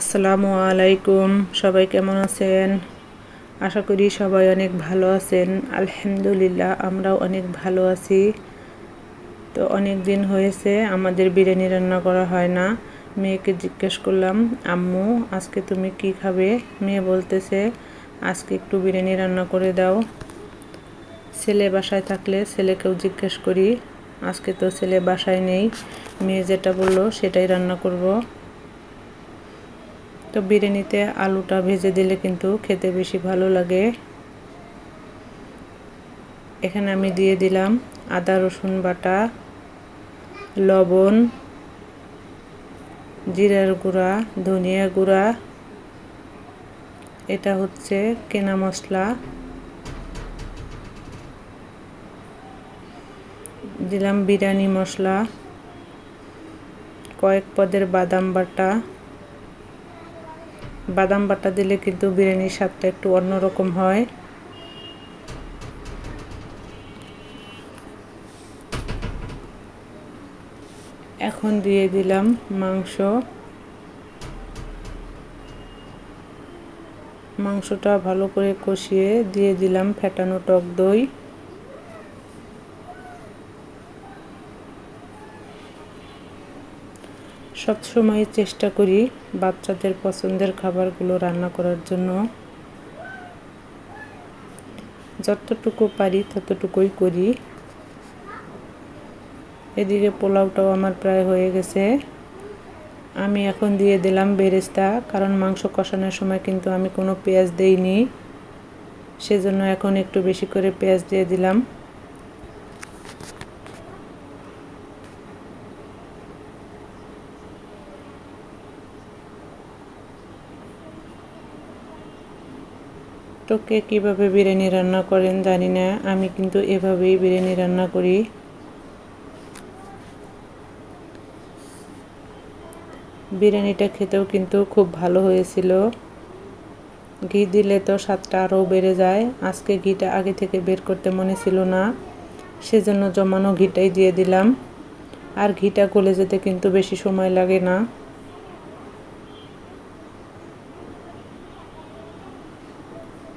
আসসালামু আলাইকুম, সবাই কেমন আছেন? আশা করি সবাই অনেক ভালো আছেন। আলহামদুলিল্লাহ, আমরাও অনেক ভালো আছি। তো অনেক দিন হয়েছে, আমাদের বিরিয়ানি রান্না করা হয় না। মেয়েকে জিজ্ঞেস করলাম, আম্মু, আজকে তুমি কি খাবে? মেয়ে বলতেছে, আজকে একটু বিরিয়ানি রান্না করে দাও। ছেলে বাসায় থাকলে ছেলেকেও জিজ্ঞেস করি, আজকে তো ছেলে বাসায় নেই। মেয়ে যেটা বলল, সেটাই রান্না করব। তো বিরিয়ানিতে আলুটা ভেজে দিলে কিন্তু খেতে বেশি ভালো লাগে। এখানে আমি দিয়ে দিলাম আদা, রসুন বাটা, লবণ, জিরার গুঁড়া, ধনিয়া গুঁড়া। এটা হচ্ছে কেনা মশলা। দিলাম বিরিয়ানি মশলা, কয়েক পদের বাদাম বাটা। বাদাম বাটা দিলে কিন্তু বিরিয়ানির স্বাদটা একটু অন্যরকম হয়। এখন দিয়ে দিলাম মাংস। মাংসটা ভালো করে কষিয়ে দিয়ে দিলাম ফেটানো টক দই। সবসময় চেষ্টা করি বাচ্চাদের পছন্দের খাবারগুলো রান্না করার জন্য। যতটুকু পারি ততটুকুই করি। এদিকে পোলাওটাও আমার প্রায় হয়ে গেছে। আমি এখন দিয়ে দিলাম বেরেস্তা, কারণ মাংস কষানোর সময় কিন্তু আমি কোনো পেঁয়াজ দেইনি। সেজন্য এখন একটু বেশি করে পেঁয়াজ দিয়ে দিলাম। তো কে কীভাবে বিরিয়ানি রান্না করেন জানি না, আমি কিন্তু এভাবেই বিরিয়ানি রান্না করি। বিরিয়ানিটা খেতেও কিন্তু খুব ভালো হয়েছিল। ঘি দিলে তো স্বাদটা আরও বেড়ে যায়। আজকে ঘিটা আগে থেকে বের করতে মনে ছিল না, সেজন্য জমানো ঘিটাই দিয়ে দিলাম। আর ঘিটা গলে যেতে কিন্তু বেশি সময় লাগে না।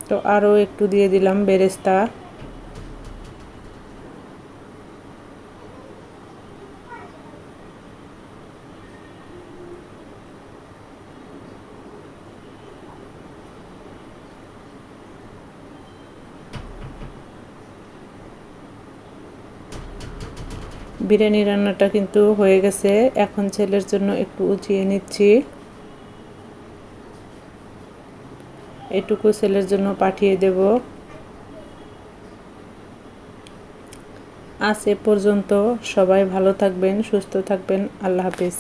তো আরও একটু দিয়ে দিলাম বেরেস্তা। বিরিয়ানি রান্নাটা কিন্তু হয়ে গেছে। এখন ছেলের জন্য একটু উঁচিয়ে নিচ্ছি। এটুকু ছেলের জন্য পাঠিয়ে দেব। আজ এ পর্যন্ত সবাই ভালো থাকবেন, সুস্থ থাকবেন। আল্লাহ হাফিজ।